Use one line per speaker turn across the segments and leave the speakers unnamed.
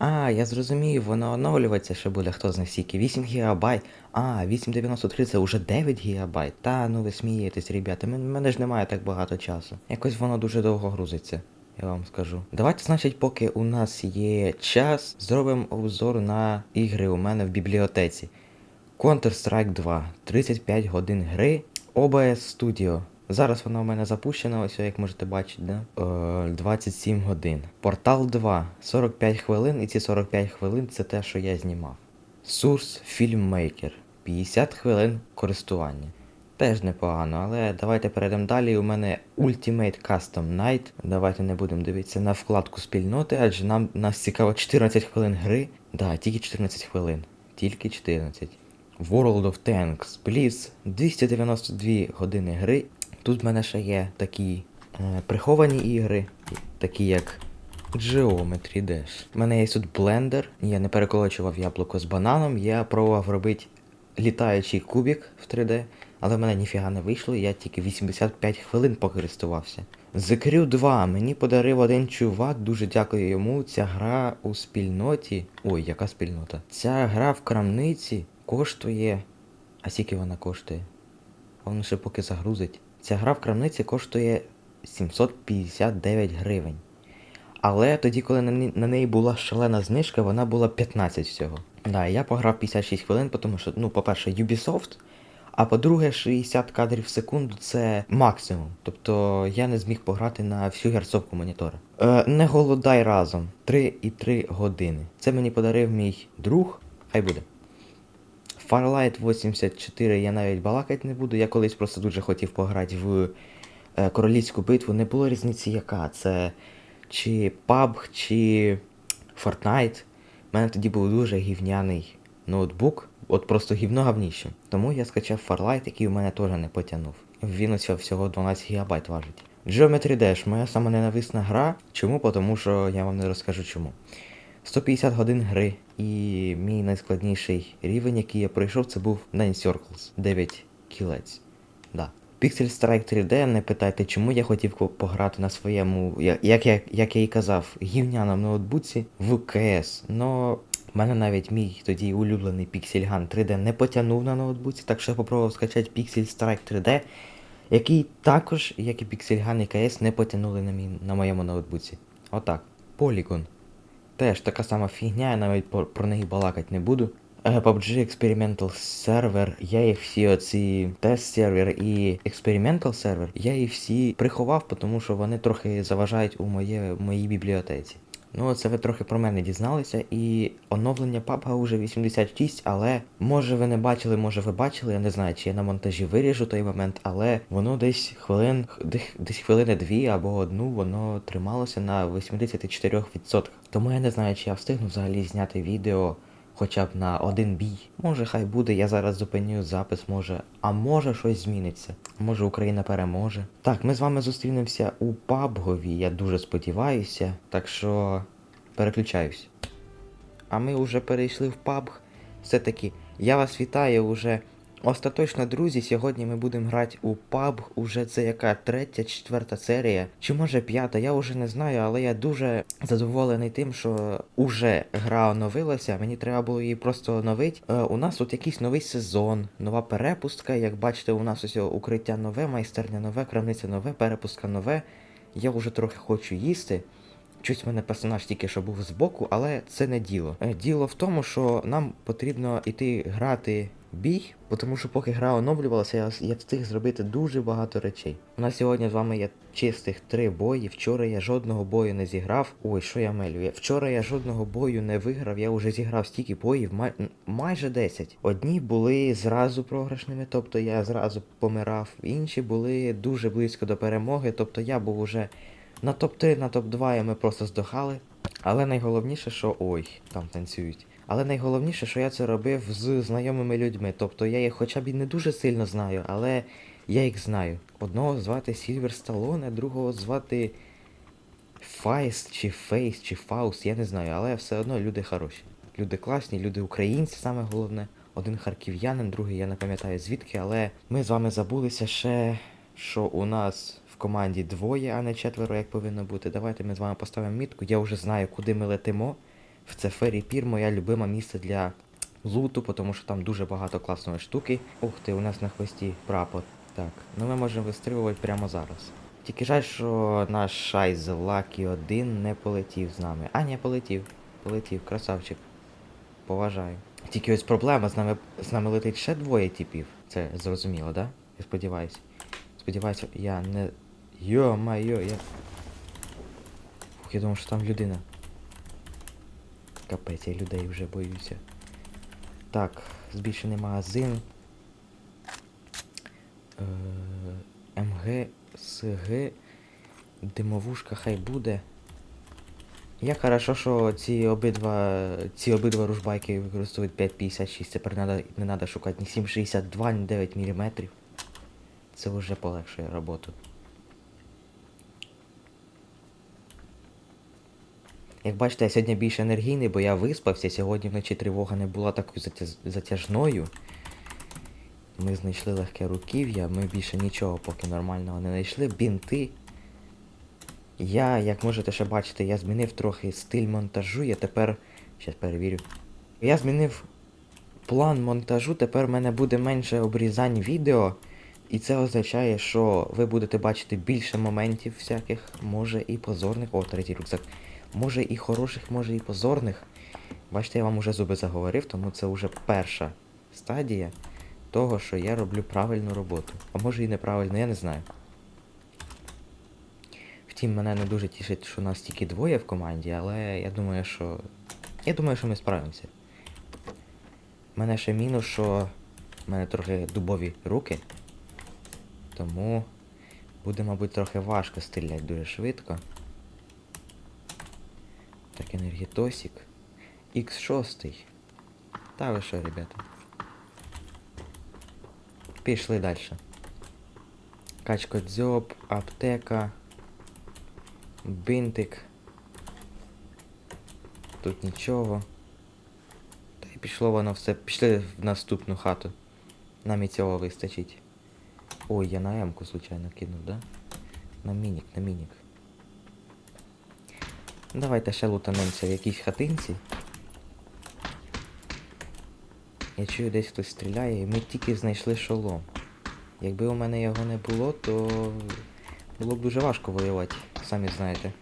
А, я зрозумів, воно оновлюватися ще буде, хто знає скільки. 8 гігабайт. А, 893 це вже 9 гігабайт. Та ну ви смієтесь, ребята. У мене ж немає так багато часу. Якось воно дуже довго грузиться. Я вам скажу. Давайте, значить, поки у нас є час, зробимо обзор на ігри у мене в бібліотеці. Counter-Strike 2, 35 годин гри, OBS Studio. Зараз вона у мене запущена, ось як можете бачити, да? Е, 27 годин. Портал 2, 45 хвилин, і ці 45 хвилин це те, що я знімав. Source Filmmaker, 50 хвилин користування. Теж непогано, але давайте перейдемо далі. У мене Ultimate Custom Night. Давайте не будемо дивитися на вкладку спільноти, адже нам нас цікаво 14 хвилин гри. Да, тільки 14 хвилин. Тільки 14. World of Tanks Blitz 292 години гри. Тут в мене ще є такі е, приховані ігри, такі як Geometry Dash. У мене є тут блендер. Я не переколочував яблуко з бананом. Я пробував робити літаючий кубик в 3D, але в мене ніфіга не вийшло, я тільки 85 хвилин покористувався. The Crew 2 мені подарив один чувак, дуже дякую йому. Ця гра у спільноті. Ой, яка спільнота? Ця гра в крамниці коштує. А скільки вона коштує? Воно ще поки загрузить. Ця гра в крамниці коштує 759 гривень. Але тоді, коли на, не- на неї була шалена знижка, вона була 15 всього. Да, я пограв 56 хвилин, тому що, ну, по-перше, Ubisoft, а по-друге, 60 кадрів в секунду це максимум. Тобто я не зміг пограти на всю герцовку монітора. Е, не голодай разом. 3,3 години. Це мені подарив мій друг. Хай буде. Farlight 84 я навіть балакати не буду. Я колись просто дуже хотів пограти в е, королівську битву. Не було різниці яка. Це чи PUBG, чи Fortnite. У мене тоді був дуже гівняний ноутбук, от просто гівно гавніще. Тому я скачав Farlight, який у мене теж не потягнув. Він ось всього 12 ГБ важить. Geometry Dash, моя сама ненависна гра. Чому? Тому що я вам не розкажу чому. 150 годин гри, і мій найскладніший рівень, який я пройшов, це був Nine Circles, 9 кілець. Да. Pixel Strike 3D, не питайте, чому я хотів пограти на своєму, як я, як я і казав, гівняному ноутбуці в КС. Но в мене навіть мій тоді улюблений Pixel Gun 3D не потягнув на ноутбуці, так що я попробував скачати Pixel Strike 3D, який також, як і Pixel Gun і КС, не потягнули на, мій, на моєму ноутбуці. Отак. Polygon. Теж така сама фігня, я навіть про, про неї балакати не буду. Е, PUBG Experimental Server, я їх всі оці тест сервер і Experimental Server, я їх всі приховав, тому що вони трохи заважають у моє, моїй бібліотеці. Ну, це ви трохи про мене дізналися, і оновлення PUBG вже 86, але може ви не бачили, може ви бачили, я не знаю, чи я на монтажі виріжу той момент, але воно десь хвилин, десь хвилини дві або одну, воно трималося на 84%. Тому я не знаю, чи я встигну взагалі зняти відео хоча б на один бій. Може, хай буде, я зараз зупиню запис, може, а може щось зміниться. Може Україна переможе. Так, ми з вами зустрінемося у пабгові, я дуже сподіваюся. Так що переключаюсь. А ми вже перейшли в пабг. Все-таки я вас вітаю уже. Остаточно, друзі, сьогодні ми будемо грати у PUBG. Уже це яка третя, четверта серія, чи може п'ята, я вже не знаю, але я дуже задоволений тим, що уже гра оновилася. Мені треба було її просто оновити. Е, у нас тут якийсь новий сезон, нова перепустка. Як бачите, у нас ось укриття нове, майстерня нове, крамниця нове, перепустка нове. Я вже трохи хочу їсти. В мене персонаж тільки що був збоку, але це не діло. Е, Діло в тому, що нам потрібно йти грати бій, тому що поки гра оновлювалася, я, я встиг зробити дуже багато речей. У нас сьогодні з вами є чистих три бої. Вчора я жодного бою не зіграв. Ой, що я мелю? Я- Вчора я жодного бою не виграв, я вже зіграв стільки боїв, май... майже 10. Одні були зразу програшними, тобто я зразу помирав, інші були дуже близько до перемоги, тобто я був уже на топ-3, на топ-2 і ми просто здохали. Але найголовніше, що. Ой, там танцюють. Але найголовніше, що я це робив з знайомими людьми. Тобто я їх хоча б і не дуже сильно знаю, але я їх знаю. Одного звати Сільвер Сталоне, другого звати Файс чи Фейс чи Фаус, я не знаю, але все одно люди хороші. Люди класні, люди українці, саме головне. Один харків'янин, другий я не пам'ятаю звідки, але ми з вами забулися ще, що у нас в команді двоє, а не четверо, як повинно бути. Давайте ми з вами поставимо мітку. Я вже знаю, куди ми летимо. В це фері пір моя любима місце для луту, тому що там дуже багато класної штуки. Ух ти, у нас на хвості прапор. Так, ну ми можемо вистрілювати прямо зараз. Тільки жаль, що наш шайз Лакі 1 не полетів з нами. А, ні, полетів. Полетів, красавчик. Поважаю. Тільки ось проблема, з нами, з нами летить ще двоє типів. Це зрозуміло, да? Я сподіваюся. Сподіваюся, я не. Йо-майо, я. Фух, я думав, що там людина. Капець, я людей вже боюся. Так, збільшений магазин. Е, МГ, СГ, димовушка хай буде. Як хорошо, що ці обидва ці обидва ружбайки використовують 5,56. Тепер надо, не треба шукати ні 7,62, ні 9 мм. Це вже полегшує роботу. Як бачите, я сьогодні більш енергійний, бо я виспався. Сьогодні вночі тривога не була такою затяжною. Ми знайшли легке руків'я, ми більше нічого поки нормального не знайшли. Бінти. Я, як можете ще бачити, я змінив трохи стиль монтажу, я тепер. Щас перевірю. Я змінив план монтажу, тепер в мене буде менше обрізань відео. І це означає, що ви будете бачити більше моментів всяких, може і позорних. О, третій рюкзак. Може і хороших, може і позорних. Бачите, я вам уже зуби заговорив, тому це вже перша стадія того, що я роблю правильну роботу. А може і неправильно, я не знаю. Втім, мене не дуже тішить, що нас тільки двоє в команді, але я думаю, що. Я думаю, що ми справимося. У мене ще мінус, що в мене трохи дубові руки. Тому буде, мабуть, трохи важко стріляти дуже швидко. Так, енергетосик. Х6. Та ви що, ребята? Пішли далі. Качкодзьоб, аптека. Бинтик. Тут нічого. Та й пішло воно все. Пішли в наступну хату. Нам і цього вистачить. Ой, я на М-ку случайно кинув, да? На мінік, на мінік. Давайте ще лутанемося в якійсь хатинці. Я чую, десь хтось стріляє, і ми тільки знайшли шолом. Якби у мене його не було, то було б дуже важко воювати, самі знаєте.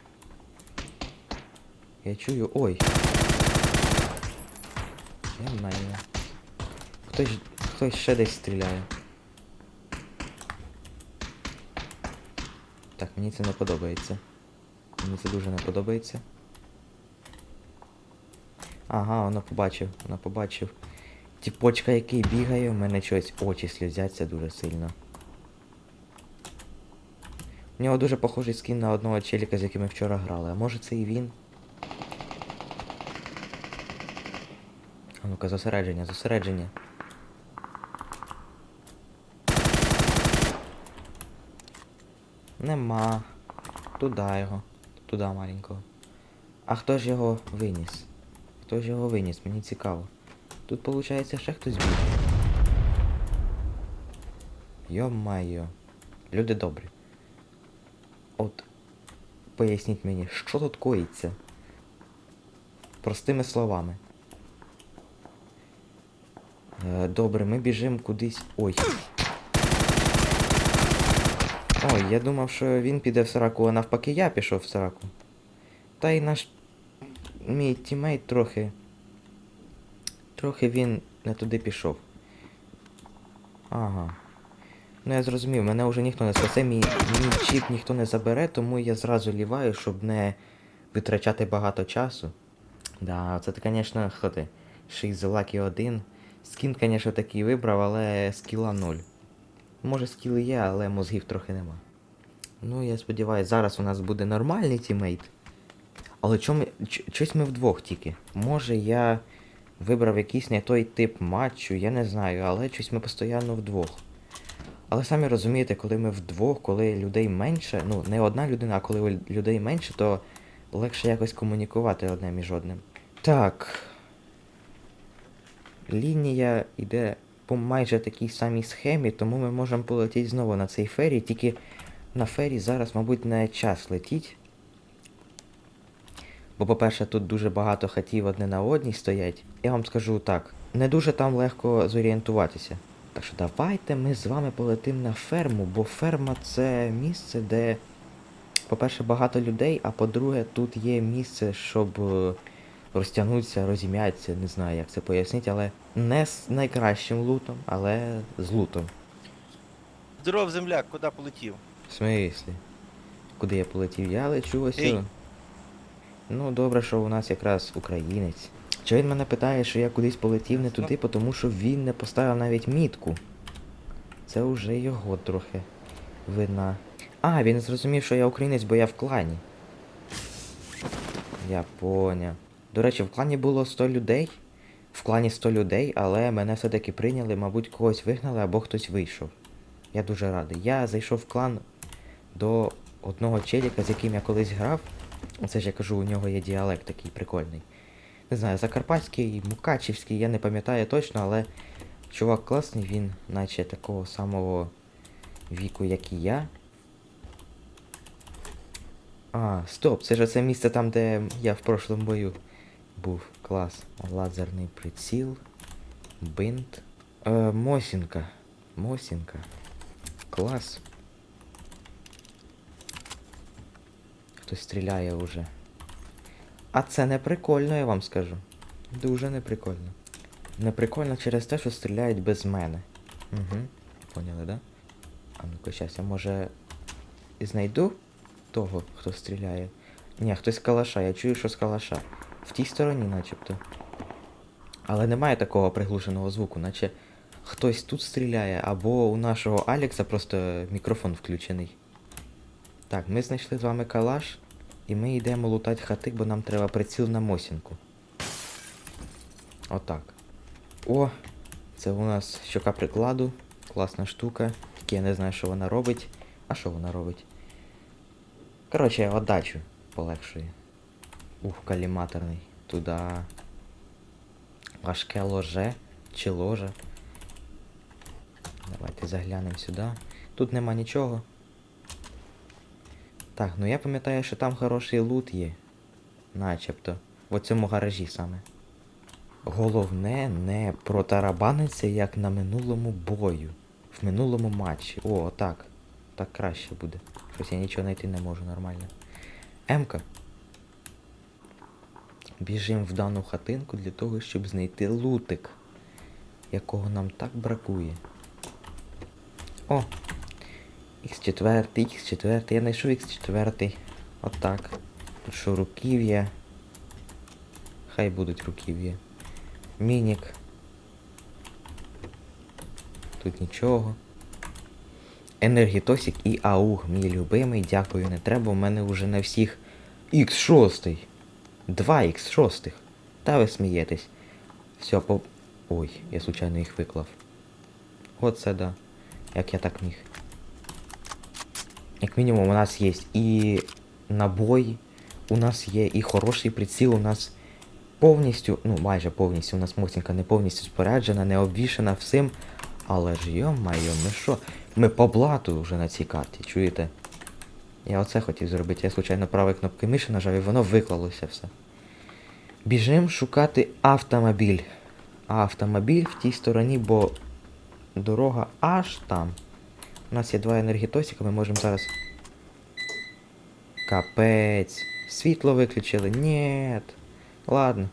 Я чую. Ой! Я маю. Хтось, хтось ще десь стріляє. Так, мені це не подобається. Мені це дуже не подобається. Ага, воно побачив, воно побачив. Тіпочка, який бігає, в мене щось очі сльозяться дуже сильно. У нього дуже похожий скін на одного челіка, з яким ми вчора грали. А може це і він? А ну-ка, зосередження, зосередження. Нема. Туда його. Туда маленького. А хто ж його виніс? Хто ж його виніс? Мені цікаво. Тут, виходить, ще хтось бігає. Йо-майо. Люди добрі. От. Поясніть мені, що тут коїться? Простими словами. Е, добре, ми біжимо кудись. Ой. Ой, я думав, що він піде в сраку, а навпаки я пішов в сраку. Та й наш мій тімейт трохи. Трохи він не туди пішов. Ага. Ну я зрозумів, мене вже ніхто не спасе, мій, мій чіп ніхто не забере, тому я зразу ліваю, щоб не витрачати багато часу. Да, це ти, звісно, хто ти? 6 Lucky 1. Скін, звісно, такий вибрав, але скіла 0. Може скіли є, але мозгів трохи нема. Ну, я сподіваюся, зараз у нас буде нормальний тімейт. Але чому, щось ми вдвох тільки. Може я вибрав якийсь не той тип матчу, я не знаю, але щось ми постійно вдвох. Але самі розумієте, коли ми вдвох, коли людей менше, ну не одна людина, а коли людей менше, то легше якось комунікувати одне між одним. Так. Лінія йде по майже такій самій схемі, тому ми можемо полетіти знову на цей фері, тільки на фері зараз, мабуть, не час летіть. Бо, по-перше, тут дуже багато хатів одне на одній стоять. Я вам скажу так, не дуже там легко зорієнтуватися. Так що давайте ми з вами полетимо на ферму, бо ферма це місце, де, по-перше, багато людей, а по-друге, тут є місце, щоб розтягнутися, розім'ятися, не знаю, як це пояснити, але не з найкращим лутом, але з лутом.
Здоров, земляк, куди полетів?
В смислі? Куди я полетів? Я лечу ось.
Ей.
Ну, добре, що у нас якраз українець. Чи він мене питає, що я кудись полетів не туди, тому що він не поставив навіть мітку. Це вже його трохи вина. А, він зрозумів, що я українець, бо я в клані. Я поняв. До речі, в клані було 100 людей. В клані 100 людей, але мене все-таки прийняли, мабуть, когось вигнали або хтось вийшов. Я дуже радий. Я зайшов в клан до одного челіка, з яким я колись грав. Це ж я кажу, у нього є діалект такий прикольний. Не знаю, закарпатський, мукачівський, я не пам'ятаю точно, але чувак класний, він наче такого самого віку, як і я. А, стоп, це ж це місце там, де я в прошлому бою був. Клас. Лазерний приціл. Бинт. Е, Мосінка. Мосінка. Клас. Хтось стріляє уже. А це не прикольно, я вам скажу. Дуже не прикольно. Не через те, що стріляють без мене. Угу. Поняли, да? А ну-ка, щас я може знайду того, хто стріляє. Ні, хтось з калаша, я чую, що з калаша. В тій стороні начебто. Але немає такого приглушеного звуку, наче хтось тут стріляє, або у нашого Алекса просто мікрофон включений. Так, ми знайшли з вами калаш, і ми йдемо лутати хати, бо нам треба приціл на мосінку. Отак. О, це у нас щока прикладу. Класна штука. Тільки я не знаю, що вона робить. А що вона робить? Коротше, отдачу полегшує. Ух, каліматорний. Туда. Важке ложе чи ложа. Давайте заглянемо сюди. Тут нема нічого. Так, ну я пам'ятаю, що там хороший лут є. Начебто. В цьому гаражі саме. Головне не протарабаниться, як на минулому бою. В минулому матчі. О, так. Так краще буде. Щось я нічого знайти не можу нормально. Емка. Біжим в дану хатинку для того, щоб знайти лутик, якого нам так бракує. О! Х4, Х4, я знайшов Х4. Отак. Тут що руків'я. Хай будуть руків'я. Мінік. Тут нічого. Енергітосік і ауг, мій любимий, дякую, не треба, у мене вже на всіх Х6. Два Х6. Та ви смієтесь. Все, по... Ой, я случайно їх виклав. Оце да. Як я так міг. Як мінімум у нас є і набой, у нас є і хороший приціл, у нас повністю, ну майже повністю, у нас мосінка не повністю споряджена, не обвішана всім. Але ж йо-майо, ми що? Ми по блату вже на цій карті, чуєте? Я оце хотів зробити, я случайно правою кнопкою миші нажав і воно виклалося все. Біжим шукати автомобіль. Автомобіль в тій стороні, бо дорога аж там. У нас є два енергетосика, ми можемо зараз. Капець. Світло виключили. Нєт. Ладно.